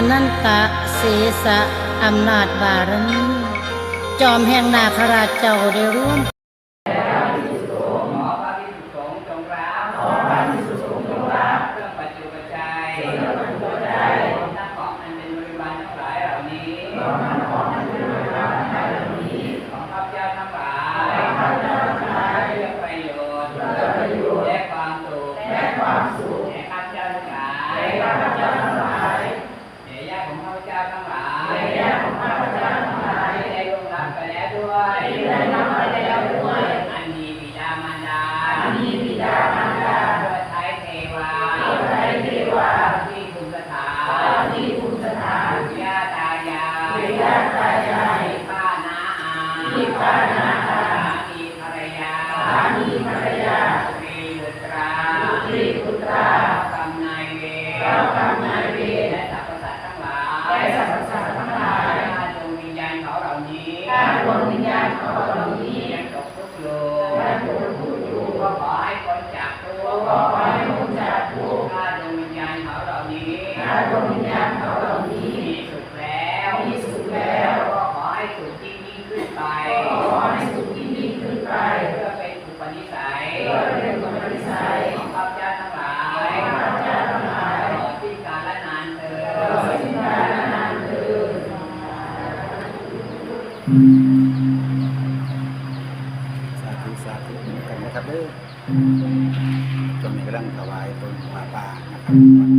อนันตะเสสะอำนาจบารมี จอมแห่งนาคราชเจ้าได้ร่วม สาธุสาธุเหมือนกันนะครับเด้อช่วงนี้กำลังถวายต้นป่าป่านะครับวัด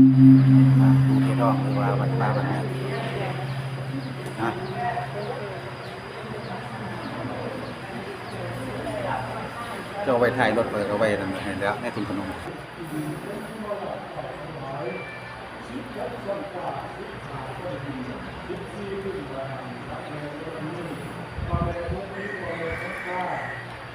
ป่าภูเททองหรือว่าวัดป่าบันไดนะเจะเอาไว้ถ่ายรถเปิดเอาไว้นั่น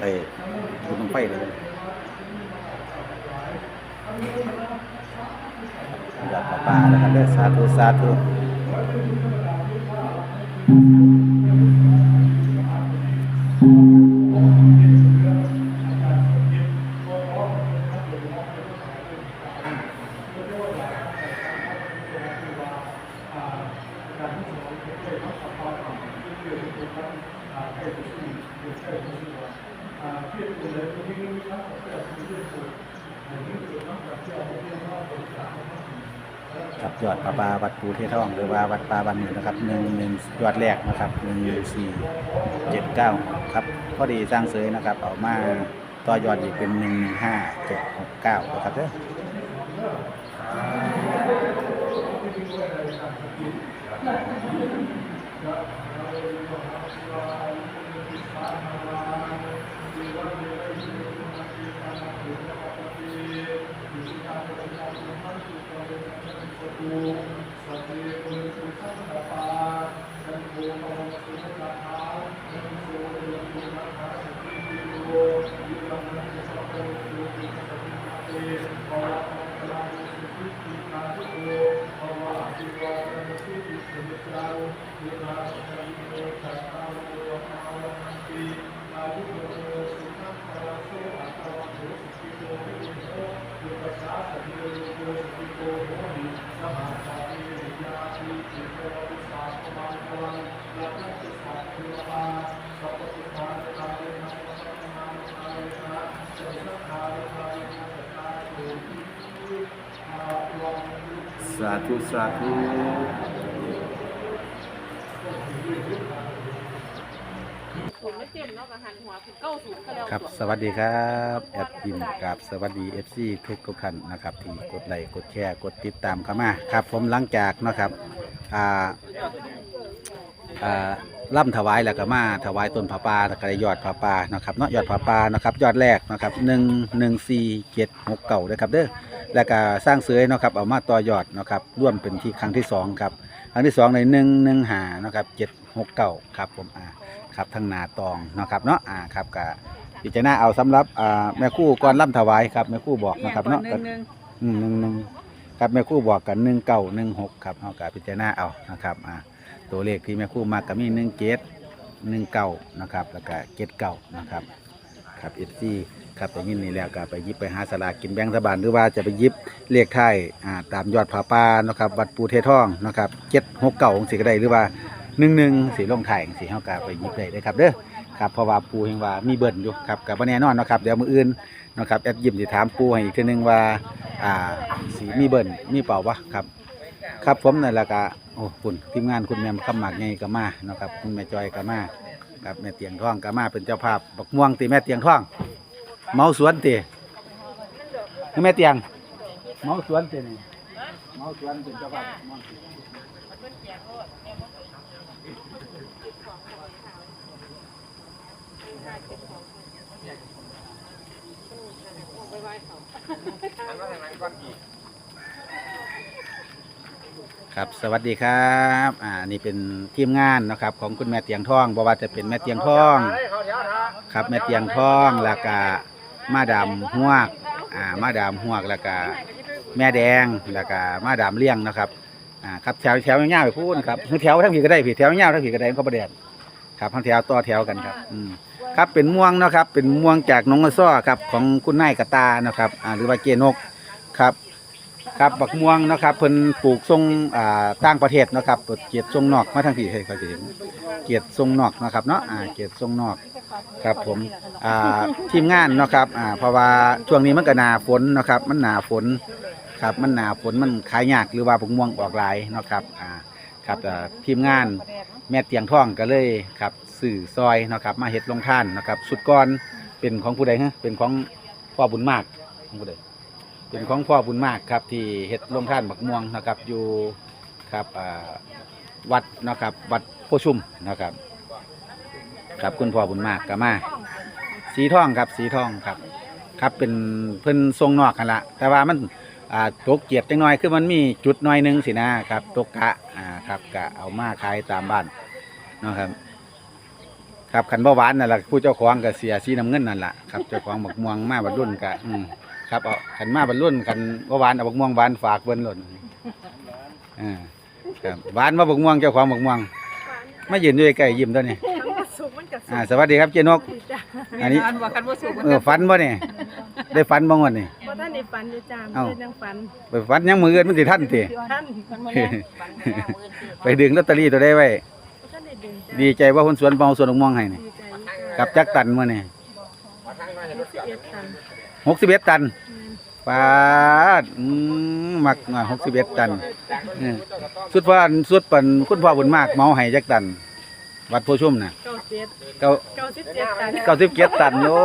ไอ้บุญต้องไฟเลยอยากป่าแล้วครับเด้อสาธุสาธุ ครับยอดปลาปลาวัดปูเททองหรือว่าวัดปลาบันหนึ่งนะครับหนึ่งหนึ่งยอดแรกนะครับหนึ่งหนึ่งสี่เจ็ดเก้าครับพอดีสร้างเสยนะครับเอามาต่อยอดอีกเป็นหนึ่งหนึ่งห้าเจ็ดหกเก้านะครับเด้อ สาธุสาธุผมไม่เต็มเนาะกับหันหัวคือเก้าศูนย์ก็แล้วครับ สวัสดีครับแอดยินกับสวัสดีเอฟซีทุกทุกท่านนะครับ ที่กดไลค์กดแชร์กดติดตามเข้ามาครับ ผมหลังจากเนาะครับอ่าอ่าล่ำถวายแล้วก็มาถวายต้นผาป่าแล้วก็ได้ยอดผาป่านะครับเนาะยอดผาป่านะครับยอดแรกนะครับหนึ่งหนึ่งสี่เจ็ดหกเก่าด้วยครับเด้อ แล้วก็สร้างเสือเนาะครับเอามาต่อยอดเนาะครับร่วมเป็นที่ครั้งที่สองครับครั้งที่สองในหนึ่งหนึ่งหานะครับเจ็ดหกเก้าครับผมอ่าครับทางนาตองเนาะครับเนาะอ่าครับกะพิจารณาเอาสำหรับอ่าแม่ครู่ก่อนล่ำถวายครับแม่ครู่บอกนะครับเนาะก็อืมหนึ่งหนึ่งครับแม่ครู่บอกกันหนึ่งเก้าหนึ่งหกครับเอากะพิจารณาเอานะครับอ่าตัวเลขที่แม่ครู่มากก็มีหนึ่งเจ็ดหนึ่งเก้านะครับแล้วก็เจ็ดเก้านะครับครับเอฟซี ครับไปยินนี่แล้วก็ไปยิบไปหาสลากกินแบงรัฐบาลหรือว่าจะไปยิบเลขไทยอ่าตามยอดผาป่านะครับวัดปูเททองนะครับเจ็ดหกเก่าของสีก็ได้หรือว่าหนึ่งหนึ่งสีลงไทยสีเฮากาไปยิบได้เลยครับเด้อครับเพราะว่าปูเห็นว่ามีเบิ่นอยู่ครับกับแน่นอนนะครับเดี๋ยวมืออื่นนะครับแอดยิมสิถามปูให้อีกทีหนึงว่าอ่าสีมีเบิ่นมีเปล่าวะครับครับผมนั่นแหละก็โอ้คุณทีมงานคุณแม่คำหมากไงก็มานะครับคุณแม่จอยก็มาครับแม่เตียงทองก็มาเป็นเจ้าภาพบักม่วงตีแม่เตียงทอง เมาสวนเตีแม่เตียง เมาสวนเป็นนี่เมาสวนเป็นเจ้าบ้านเมาสวนครับ สวัสดีครับ อ่า นี่เป็นทีมงานนะครับ ของคุณแม่เตียงทองบอกว่าจะเป็นแม่เตียงทอง ครับ แม่เตียงทองล้วก็ มาดามหวกอ่ามาดามหวกแล้วก็แม่แดงแล้วก็มาดามเลี้ยงนะครับอ่าครับแถวแถวยาวๆไปพูดครับแถวทั้งผีก็ได้ผีแถวยาวทั้งผีก็ได้เขาประเด็นครับทั้งแถวต่อแถวกันครับอืมครับเป็นม่วงเนาะครับเป็นม่วงจากหน้องกระซ้อครับของคุณนายกระตานะครับอ่าหรือว่าเกนกครับ ครับบักม่วงนะครับเพิ่นปลูกทรงอ่าต่างประเทศนะครับเกียรติทรงนอกมาทางผีให้เขาจะเห็นเกียรติทรงนอกนะครับเนาะอ่าเกียรติทรงนอกครับผมอ่าทีมงานเนาะครับอ่าเพราะว่าช่วงนี้มันก็หนาฝนนะครับ มันหนาฝนครับมันหนาฝนมันขายยากหรือว่าผงม่วงออกหลายเนาะครับอ่าครับแต่ทีมงานแม่เตียงท่องก็เลยครับสื่อซอยนะครับมาเฮ็ดลงท่านนะครับสุดก่อนเป็นของผู้ใดฮะเป็นของพ่อบุญมากของผู้ใด เป็นของพ่อบุญมากครับที่เฮ็ดลงท่านบักม่วงนะครับ อยู่ครับอ่าวัดนะครับวัดโพชุมนะครับ ครับคุณพ่อบุญมากก็มา สีทองครับสีทองครับ ครับเป็นเพิ่นทรงนอกกันละแต่ว่ามันอ่าตกเกียบจังน้อยคือมันมีจุดน้อยหนึงสินะครับตกกะอ่าครับกะเอามาขายตามบ้านเนาะครับ ครับขันบ่หวานนั่นแหละผู้เจ้าของก็เสียสีน้ำเงินนั่นแหละครับเจ้าของบักม่วงมาบรรลุนกะอืม ครับเอาขันมาบรรลุนขันบ่หวานเอาบักม่วงหวานฝากเบิ่นหล่นอ่าครับหวานมาบักม่วงเจ้าของบักม่วงมายืนด้วยใกล้ยิ้มตัวนี้สุกมันกับสุอ่าสวัสดีครับเจนก อันนี้บอกกันว่าสุกมันเออฝันบ่เนี่ยได้ฝันบ้างวันนี้เพราะท่านในฝันอยู่จามเอ้าเพื่อนยังฝันไปฝันยังมือเอินมันสิท่านติท่านไปดึงลอตเตอรี่ตัวได้ไว้ท่านได้ดึงจ้าดีใจว่าคนสวนเบาสวนม่วงให้นี่ดีใจกับจักตันมื่อนี่เอ็ดตัน หกสิบเอ็ดตันปาดอืมมักหน่อยหกสิบเอ็ดตันอืมสุดว่าสุดปันคุณพ่อบุญมากเมาให้จักตัน วัดโพชุ่มน่ะเก้าเจ็ดเก้าเก้าสิบเจ็ดตันเก้าสิบเจ็ดตันโอ้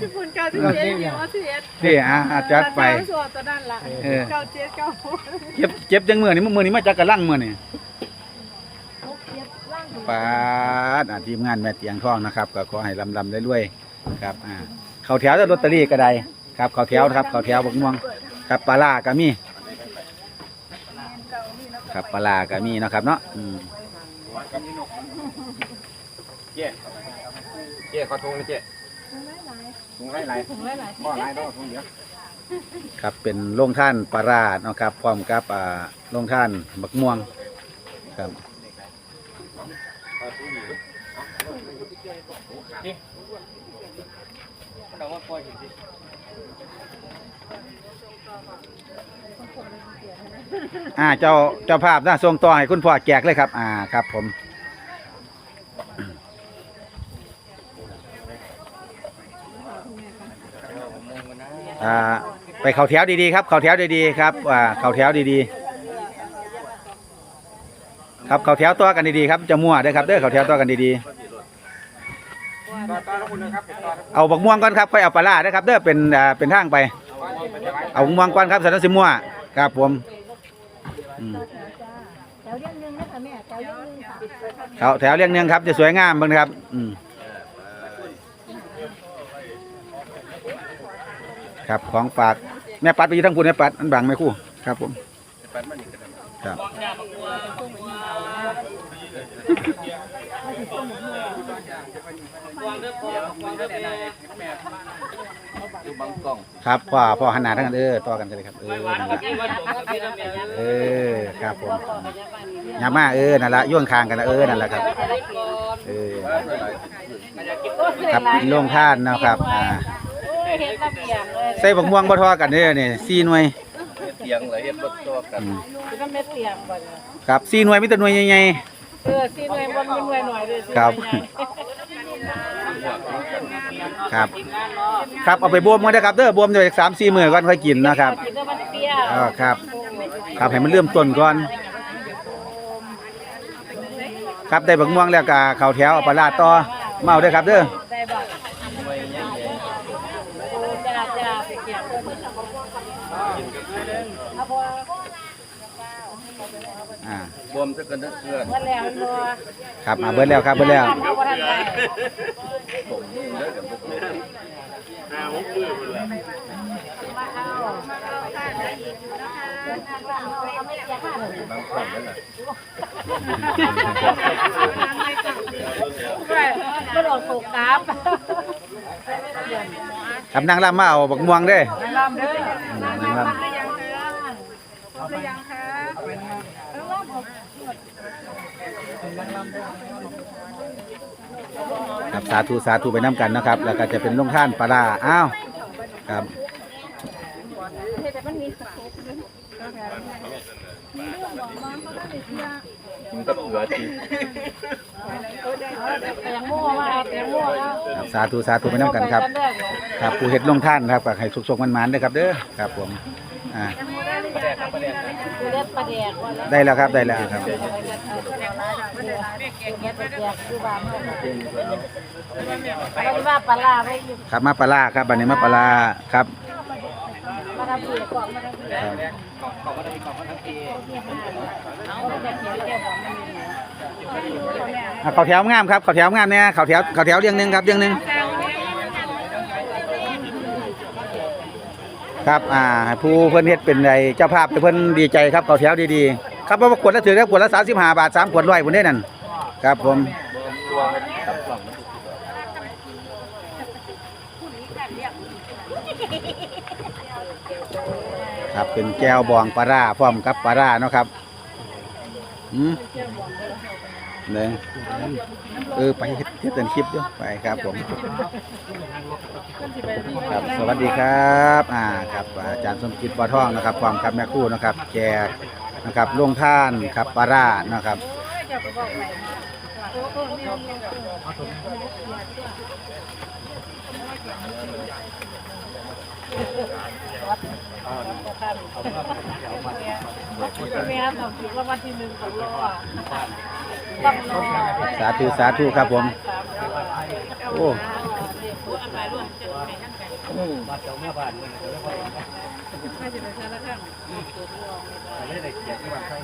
พี่คุณเก้าสิบเจ็ดเก้าสิบเอ็ดนี่อะอะจัดไปตาสวดตัวด้านละเออ เก้าเจ็ดเก้าหกเจ็บเจ็บจังมือนี่มือนี่มาจากกระลังมือนี่เจ็ดล่าง ปาดอะทีมงานแม่เตียงทองนะครับ ก็ขอให้ลำลำได้ด้วยๆครับอ่า เขาแถวจะลอตเตอรี่ก็ได้ครับ เขาแถวครับ เขาแถวบกม่วงครับปลาล่าก็มีครับปลาล่าก็มีเนาะครับเนาะอืมเจ๊เจ๊ขอทงเลยเจ๊ทงไล่ไล่ถุงละหลายบ่อไล่ต้องทงเดียวครับเป็นโรงท่านปลาร่าเนาะครับพร้อมกับอ่าโรงท่านบักม่วงครับ เราว่าปล่อยสิอ่าเจ้าเจ้าภาพนะส่งต่อให้คุณพ่อแจกเลยครับ อ่าครับผม อ่า ไปเข่าแถวดีๆครับ เข่าแถวดีๆครับอ่าเข่าแถวดีๆครับเข่าแถวตัวกันดีๆครับจะมั่วเด้ครับเด้อเข่าแถวตัวกันดีๆ เอาบักม่วงก่อนครับค่อยเอาปลาร้าเด้อครับเด้อเป็นอ่าเป็นทางไป เอาบักม่วงก่อนครับสันสิมั่วครับผมอืมแถวเรียงนึงนะคะแม่แถวเรียงนึงค่ะแถวแถวเรียงเนืองครับจะสวยงามเบ้างครับ อืมครับของฝากแม่ปัดไปอยู่ทั้งคุณแม่ปัดอันบังไม่คู่ครับผมครับ อยู่บาง กล้องครับพ่อพ่อหันหน้าทั้งกันเออต่อกันกันเลยครับเออนั่นละเออครับผมยามาเออนั่นละย่วงคางกันนะเออนั่นแหละครับ เออครับกินโรงท่านเนาะครับอ่าเฮ็ดระเบียงเลยใส่บักม่วงบ่ทอกันเด้อนี่สี่หน่วยเตียงเลยเฮ็ดรถตัวกันอืมก็เม็ดเตียงบ่เนี่ยครับสี่หน่วยมีแต่หน่วยใหญ่ เออสิหน่วยบ่มีหน่วยหน่อยเด้อครับๆ ครับ ครับเอาไปบวมกันนะครับเด้อบวมเดี๋ยวสามสี่มื้อก่อนค่อยกินนะครับกินแล้วมันเปรี้ยวอ่าครับ ครับให้มันเริ่มต้นก่อน ครับได้บักม่วงแล้วก็เข้าแถวเอาปลาร้าต่อเมาเด้อครับเด้อ ได้บ่โอ้จ้าจ้าไปเก็บเพิ่นเอาบ่ อ่า บวมจะกันเด้อเพื่อนเมื่อแล้วบ่ครับมาเบิดแล้วครับเบิดแล้ว เอาบ่ทันได้ผมเด้อกับพวกนี้มาเอาเอาไม่เสียค่าเลยบางกล้องนั่นน่ะก็โดนตกกราฟครับนางรำมาเอาบักม่วงเด้อลำเด้อนางรำ ครับสาธุสาธุไปน้ำกันนะครับ แล้วก็จะเป็นลงท่านปลาร้าอ้าวครับกินกับเกลือจีแตงโมมาแตงโมแล้วครับสาธุสาธุไปน้ำกันครับ ครับผู้เฮ็ดลงท่านครับก็ให้สุกๆมันๆเด้อครับเด้อครับผมอ่าคือเลือดปลาแดกว่าแล้วได้แล้วครับได้แล้วครับ เลือดปลาแดกคือว่าปลาไว้อยู่ครับมาปลาร้าครับบัดนี้มาปลาร้าครับมาทำเปียกก่อนมาทำเปียกเอามาทำเปียกแก้วบอกมันมีอะเขาแถวงามครับเขาแถวงามเนี่ยเขาแถวเขาแถวเรียงหนึ่งครับเรียงหนึ่งครับอ่าผู้เพิ่นเฮ็ดเป็นไอเจ้าภาพเพิ่นดีใจครับเขาแถวดีๆ ครับเพราะว่าขวดละถือแล้วขวดละ35บห้าบาท3ขวดร้อยพุ่นเด้นั่นครับผมครับเป็นแก้วบองปลาร้าพร้อมกับปลาร้าเนาะครับอืมเนี่ยเออไปเฮ็ดเป็นคลิปด้วยไปครับผมครับสวัสดีครับ อ่าครับอาจารย์สมคิดบ่อทองนะครับความครับแม่คู่นะครับแก นะครับลงท่านครับปลาร่านะครับสาธุสาธุครับผม โอ้ ครั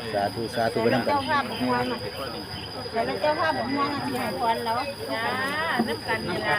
บสาธุสาธุไปนั่งกันเจ้าภาพม่วงแล้วเจ้าภาพม่วงที่ให้พรแล้วจ้าน้ำกันนี่ล่ะ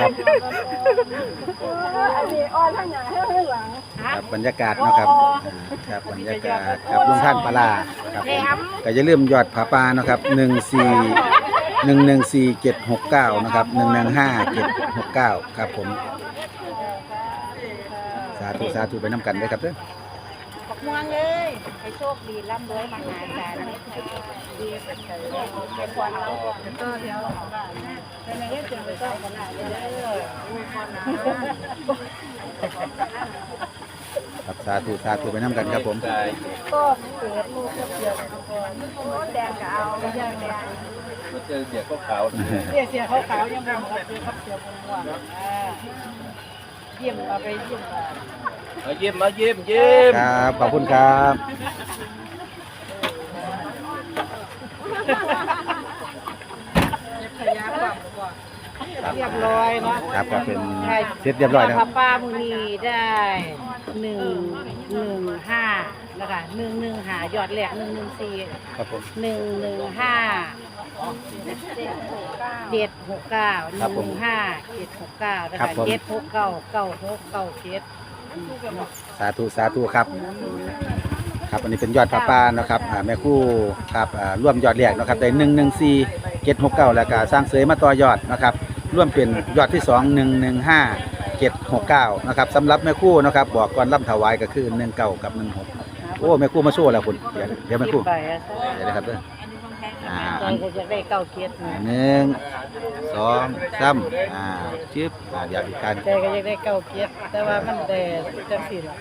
ครับครับบรรยากาศเนาะครับอ่าครับบรรยากาศครับลุงท่านปลาครับผมก็อย่าลืมยอดผาปลาเนาะครับหนึ่งสี่หนึ่งหนึ่งสี่เจ็ดหกเก้านะครับหนึ่งหนึ่งห้าเจ็ดหกเก้าครับผม สาธุสาธุไปน้ำกันด้วยครับเด้อ ม่วงเลย ให้โชคดีร่ำรวยมหาศาลดีเป็นเตยเป็นพรเราก่อนก็เดี๋ยวเป็นอะไรเจอไปก็ขนาดนี้เลยครับสาธุสาธุไปน้ำกันครับผมใจก็เกิดลูกก็เกิดก่อนโอ้แดงก็เอาแดงแดงเจอเสียขาวเสียเสียขาวๆยังบ่ครับเสียครับเสียม่วงๆอ่าเยี่ยมเอาไปเยี่ยมมา มายิ้มมายิ้มยิ้มครับ ขอบคุณครับ เรียบร้อยเนาะครับก็เป็นเสร็จเรียบร้อยแล้วป้าป้ามือนีได้หนึ่งหนึ่งห้านะคะหนึ่งหนึ่งหายอดแหลกหนึ่งหนึ่งสี่ครับผม หนึ่งหนึ่งห้าเจ็ดหกเก้าหครันึ่บงผมห้าเจ็ดหกเก้านะครัคะบผม เจ็ดหกเก้าเก้าหกเก้าเจ็ด สาธุสาธุครับ ครับอันนี้เป็นยอดพระป่านะครับอ่าแม่ครู่ครับอ่าร่วมยอดแรกนะครับได้หนึ่งหนึ่งสี่เจ็ดหกเก้าแล้วก็สร้างเสยมาต่อยอดนะครับร่วมเป็นยอดที่สองหนึ่งหนึ่งห้าเจ็ดหกเก้านะครับสำหรับแม่ครู่นะครับบอกก่อนล่ำถวายก็คือหนึ่งเก้ากับหนึ่งหกโอ้แม่ครู่มาโชว์แล้วคุณเดี๋ยวเดี๋ยวแม่ครู่ไปอะเดี๋ยวนะครับเด้อ อ่าใจอันก็จะได้เก้าเจ็ดนะหนึ่งสองสามอ่าชิบอ่าเดี๋ยวอีกการใจก็จะได้เก้าเจ็ดแต่ว่ามันแต่จังสี่ละ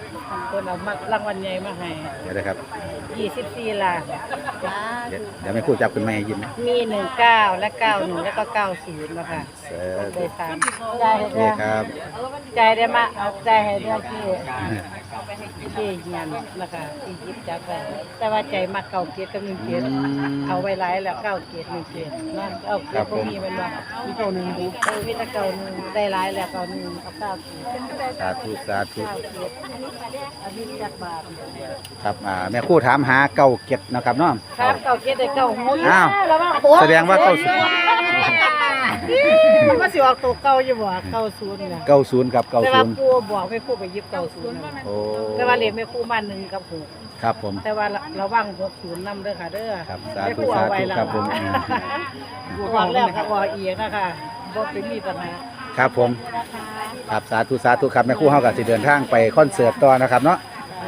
คนเอามารางวัลใหญ่มาให้เดี๋ยวนะครับยี่สิบสี่ล้านเดี๋ยวเดี๋ยวแม่ครู่จับขึ้นมาให้ยินนะมีหนึ่งเก้าและเก้าหนึ่งแล้วก็เก้าศูนย์นะคะเสือได้สามใจโอให้เคได้ครับใจได้มาเอาใจให้ได้ที่ที่ เฮียนนะคะที่ยิบจับไปแต่ว่าใจมาเก้าเจ็ดก็มีเจ็ดเอาไว้หลายแล้วเก้าเจ็ดหนึ่งเจ็ดนะเอาเจ็ดก็มีเป็นว่ามีเก้าหนึ่งดูเออมีแต่เก้าหนึ่งได้หลายแล้วเก้าหนึ่งเอาเก้าเจ็ดสาธุสาธุเก้าเจ็ดอันนี้จักบาทครับอ่าแม่ครู่ถามหาเก้าเก็ดนะครับเนาะครับเก้าเจ็ดได้เก้าหกอ้าวแล้วว่าโอ้แสดงว่าเก้าศูนย์มันก็สิออกตัวเก้าอยู่บ่เก้าศูนย์นะเก้าศูนย์กับเก้าแต่ศูว่านย์ครูบอกไม่ครูไปยิบเก้าศูนย์โอ้แต่ว่าเรียนไม่ครูมาหนึ่งกับหกครับผม แต่ว่าระวังหกศูนย์นำเด้อค่ะเด้อครับสาไม่ธุครูสาเอาไว้ธุแล้วครับผม บอกแล้วก็บอกอีกนะคะบ่เป็นมีปัญหาครับผม ครับสาธุสาธุครับแม่ครู่เฮากับสิเดินทางไปคอนเสิร์ตต่อนะครับเนาะ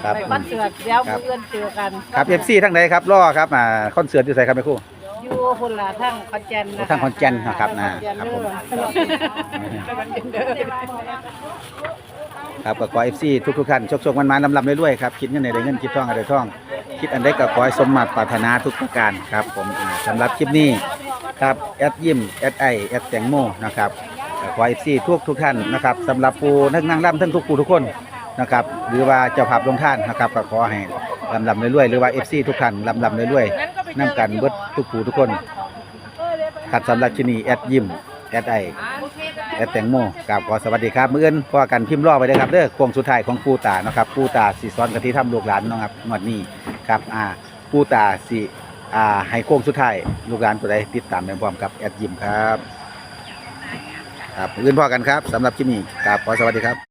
ครับ ไปคอนเสิร์ตเดี๋ยวครับเพื่อนเจอกันครับ FC ทั้งใดครับรอครับอ่าคอนเสิร์ตอยู่ไสครับแม่ครู่ อยู่คนละทั้งคอนแก่นนะคะทั้งขอนแก่นนะครับนะขอแก่ครับผม เด้อ ครับก็ขอ FC ทุกทุกท่านโชคๆมันๆลำๆเรื่อยๆครับคิดเงินในได้เงินคิดท่องอะไรท่อง คิดอันใดก็ขอให้สมมาตรปรารถนาทุกประการครับผมอ่าสำหรับคลิปนี้ครับแอดยิมแอดไอแอดแตงโมนะครับก็ขอ FC ทุกทุกท่านนะครับสำหรับผู้นักนั่งร่ำทั้งทุกผู้ทุกคนนะครับหรือว่าเจ้าภาพลงท่านนะครับก็ขอให้ลำๆเรื่อยๆหรือว่า FC ทุกท่านลำๆเรื่อยๆนํกันเบิดทุกผู้ทุกคนครับสำหรับที่นี่แอดยิมแอดไอ แอดแตงโมกับขอสวัสดีครับมื่ออื่นพอกันพิมพ์รอไปเลยครับเด้อโค้งสุดท้ายของปูตานะครับปูตาสีซ้อนกะทิทำลูกหลานเนาะครับงวดนี้ครับอ่าปูตาสีอ่าให้โค้งสุดท้ายลูกหลานตัวใดติดตามไปพร้อมกับแอดยิมครับครับมื่ออื่นพอกันครับสำหรับคลิปนี้ครับขอสวัสดีครับ